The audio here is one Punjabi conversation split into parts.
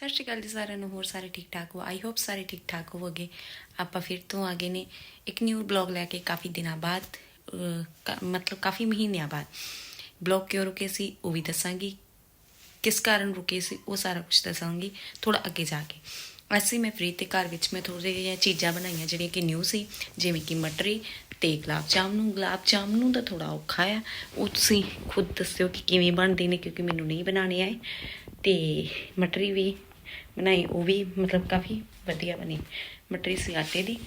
ਸਤਿ ਸ਼੍ਰੀ ਅਕਾਲ ਜੀ ਸਾਰਿਆਂ ਨੂੰ ਹੋਰ ਸਾਰੇ ਠੀਕ ਠਾਕ ਹੋ? ਆਈ ਹੋਪ ਸਾਰੇ ਠੀਕ ਠਾਕ ਹੋਵੋਗੇ। ਆਪਾਂ ਫਿਰ ਤੋਂ ਆ ਗਏ ਨੇ ਇੱਕ ਨਿਊ ਬਲੌਗ ਲੈ ਕੇ ਕਾਫੀ ਦਿਨਾਂ ਬਾਅਦ ਅਹ, ਮਤਲਬ ਕਾਫੀ ਮਹੀਨਿਆਂ ਬਾਅਦ। ਬਲੌਗ ਕਿਉਂ ਰੁਕੇ ਸੀ ਉਹ ਵੀ ਦੱਸਾਂਗੀ। ਕਿਸ ਕਾਰਨ ਰੁਕੇ ਸੀ ਉਹ ਸਾਰਾ ਕੁਝ ਦੱਸਾਂਗੀ ਥੋੜਾ ਅੱਗੇ ਜਾ ਕੇ। ਅਸੀਂ ਮੈਂ ਫ੍ਰੀ ਤੇ ਘਰ ਵਿੱਚ ਮੈਂ ਥੋੜ੍ਹੇ ਜਿਹੀਆਂ ਚੀਜ਼ਾਂ ਬਣਾਈਆਂ ਜਿਹੜੀਆਂ ਕਿ ਨਿਊ ਸੀ ਜਿਵੇਂ ਕਿ ਮਟਰੀ ਤੇ ਗੁਲਾਬ ਜਾਮਨੂੰ ਗੁਲਾਬ ਜਾਮਨੂੰ ਦਾ ਥੋੜਾ ਔਖਾ ਆ। ਉਹ ਤੁਸੀਂ ਖੁਦ ਦੱਸਿਓ ਕਿ ਕਿਵੇਂ ਬਣਦੇ ਨੇ ਕਿਉਂਕਿ ਮੈਨੂੰ ਨਹੀਂ ਬਣਾਉਣੇ ਆਏ। ਤੇ ਮਟਰੀ ਵੀ ਬਣਾਈ, ਉਹ ਵੀ ਮਤਲਬ ਕਾਫੀ ਵਧੀਆ ਬਣੀ, ਮਟਰੀ ਸੀ ਆਟੇ ਦੀ।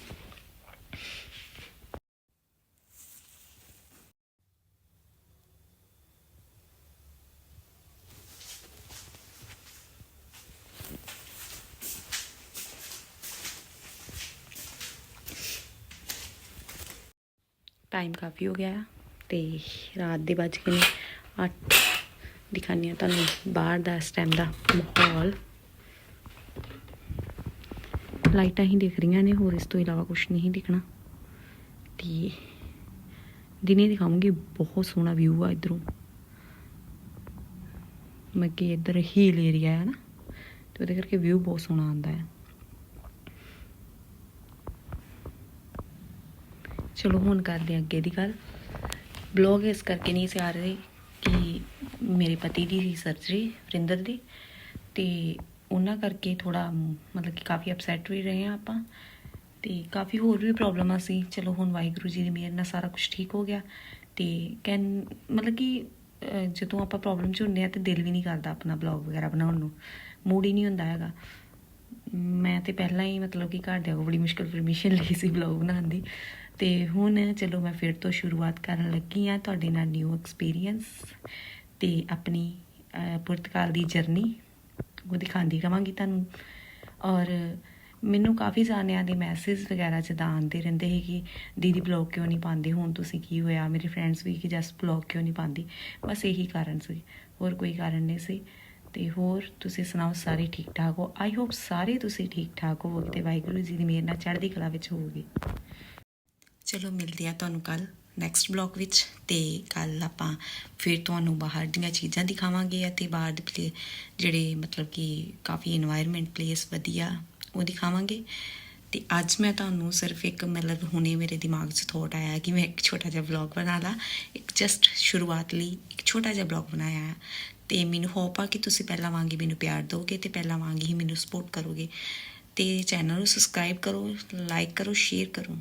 ਟਾਈਮ ਕਾਫੀ ਹੋ ਗਿਆ ਆ ਤੇ ਰਾਤ ਦੇ ਵੱਜ ਗਏ ਨੇ 8 ਦਿਖਾਉਂਦੀ ਹਾਂ ਤੁਹਾਨੂੰ ਬਾਹਰ ਦਾ ਇਸ ਟਾਈਮ ਦਾ ਮਾਹੌਲ। ਲਾਈਟਾਂ ਹੀ ਦਿਖ ਰਹੀਆਂ ਨੇ, ਹੋਰ ਇਸ ਤੋਂ ਇਲਾਵਾ ਕੁਝ ਨਹੀਂ ਦਿਖਣਾ। ਤੇ ਦਿਨੇ ਦਿਖਾਉਂਗੀ, ਬਹੁਤ ਸੋਹਣਾ ਵਿਊ ਆ ਇਧਰੋਂ। ਮੈਂ ਕਿ ਇੱਧਰ ਹੀਲ ਏਰੀਆ ਹੈ ਨਾ, ਤੇ ਉਹਦੇ ਕਰਕੇ ਵਿਊ ਬਹੁਤ ਸੋਹਣਾ ਆਉਂਦਾ ਹੈ ਚਲੋ, ਹੁਣ ਕਰਦੇ ਹਾਂ ਅੱਗੇ ਦੀ ਗੱਲ। ਬਲੌਗ ਇਸ ਕਰਕੇ ਨਹੀਂ ਸੀ ਆ ਰਹੇ ਕਿ ਮੇਰੇ ਪਤੀ ਦੀ ਸੀ ਸਰਜਰੀ ਵਰਿੰਦਰ ਦੀ। ਤੇ ਉਹਨਾਂ ਕਰਕੇ ਥੋੜਾ ਮਤਲਬ ਕਿ ਕਾਫੀ ਅਪਸੈਟ ਵੀ ਰਹੇ ਆ ਆਪਾਂ ਤੇ ਕਾਫੀ ਹੋਰ ਵੀ ਪ੍ਰੋਬਲਮਾਂ ਸੀ। ਚਲੋ ਹੁਣ ਵਾਹਿਗੁਰੂ ਜੀ ਦੀ ਮਿਹਰ ਨਾਲ ਸਾਰਾ ਕੁਝ ਠੀਕ ਹੋ ਗਿਆ ਤੇ ਕੈਨ ਮਤਲਬ ਕਿ ਜਦੋਂ ਆਪਾਂ ਪ੍ਰੋਬਲਮ 'ਚ ਹੁੰਦੇ ਆ ਤੇ ਦਿਲ ਵੀ ਨਹੀਂ ਕਰਦਾ ਆਪਣਾ ਬਲੌਗ ਵਗੈਰਾ ਬਣਾਉਣ ਨੂੰ ਮੂਡ ਹੀ ਨਹੀਂ ਹੁੰਦਾ ਹੈਗਾ। ਮੈਂ ਤੇ ਪਹਿਲਾਂ ਹੀ ਮਤਲਬ ਕਿ ਘਰਦਿਆਂ ਕੋਲ ਬੜੀ ਮੁਸ਼ਕਲ ਪਰਮਿਸ਼ਨ ਲਈ ਸੀ ਬਲੌਗ ਬਣਾਉਣ ਦੀ ਤੇ ਹੁਣ ਚਲੋ ਮੈਂ ਫਿਰ ਤੋਂ ਸ਼ੁਰੂਆਤ ਕਰਨ ਲੱਗੀ ਆ ਤੁਹਾਡੇ ਨਾਲ ਨਿਊ ਐਕਸਪੀਰੀਅੰਸ ਤੇ ਆਪਣੀ ਅਹ, ਪੁਰਤਗਾਲ ਦੀ ਜਰਨੀ ਉਹ ਦਿਖਾਉਂਦੀ ਰਵਾਂਗੀ ਤੁਹਾਨੂੰ। ਔਰ ਮੈਨੂੰ ਕਾਫੀ ਜਾਣਿਆਂ ਦੇ ਮੈਸੇਜ ਵਗੈਰਾ ਜਿੱਦਾਂ ਆਉਂਦੇ ਰਹਿੰਦੇ ਸੀ ਕਿ ਦੀਦੀ ਬਲੌਗ ਕਿਉਂ ਨਹੀਂ ਪਾਉਂਦੇ? ਹੁਣ ਤੁਸੀਂ ਕੀ ਹੋਇਆ? ਮੇਰੇ ਫਰੈਂਡਸ ਵੀ ਕਿ ਜਸ ਬਲੌਗ ਕਿਉਂ ਨਹੀਂ ਪਾਉਂਦੀ? ਬਸ ਇਹੀ ਕਾਰਨ ਸੀ। ਹੋਰ ਕੋਈ ਕਾਰਨ ਨਹੀਂ ਸੀ। ਤੇ ਹੋਰ ਤੁਸੀਂ ਸੁਣਾਓ, ਸਾਰੇ ਠੀਕ ਠਾਕ ਹੋ? ਆਈ ਹੋਪ ਸਾਰੇ ਤੁਸੀਂ ਠੀਕ ਠਾਕ ਹੋ ਤੇ ਵਾਹਿਗੁਰੂ ਜੀ ਦੀ ਮਿਹਰ ਨਾਲ ਚੜ੍ਹਦੀ ਕਲਾ ਵਿੱਚ ਹੋਵੋਗੇ। ਚਲੋ, ਮਿਲਦੇ ਆ ਤੁਹਾਨੂੰ ਕੱਲ ਨੈਕਸਟ ਬਲੌਗ ਵਿੱਚ ਤੇ ਕੱਲ ਆਪਾਂ ਫਿਰ ਤੁਹਾਨੂੰ ਬਾਹਰ ਦੀਆਂ ਚੀਜ਼ਾਂ ਦਿਖਾਵਾਂਗੇ ਅਤੇ ਬਾਹਰ ਦੇ ਜਿਹੜੇ ਮਤਲਬ ਕਿ ਕਾਫੀ এনवायरमेंट ਪਲੇਸ ਵਧੀਆ, ਉਹ ਦਿਖਾਵਾਂਗੇ। ਤੇ ਅੱਜ ਮੈਂ ਤੁਹਾਨੂੰ ਸਿਰਫ ਇੱਕ ਮਤਲਬ ਹੁਣੇ ਮੇਰੇ ਦਿਮਾਗ 'ਚ ਥੋਟ ਆਇਆ ਕਿ ਮੈਂ ਇੱਕ ਛੋਟਾ ਜਿਹਾ ਵਲੌਗ ਬਣਾ ਲਾ। ਇੱਕ ਜਸਟ ਸ਼ੁਰੂਆਤ ਲਈ ਇੱਕ ਛੋਟਾ ਜਿਹਾ ਵਲੌਗ ਬਣਾਇਆ ਤੇ ਮੈਨੂੰ ਹੋਪ ਆ ਕਿ ਤੁਸੀਂ ਪਹਿਲਾਂ ਵਾਂਗੀ ਮੈਨੂੰ ਪਿਆਰ ਦਿਓਗੇ ਤੇ ਪਹਿਲਾਂ ਵਾਂਗੀ ਹੀ ਮੈਨੂੰ ਸਪੋਰਟ ਕਰੋਗੇ। ਤੇ ਚੈਨਲ ਨੂੰ ਸਬਸਕ੍ਰਾਈਬ ਕਰੋ ਲਾਈਕ ਕਰੋ ਸ਼ੇਅਰ ਕਰੋ।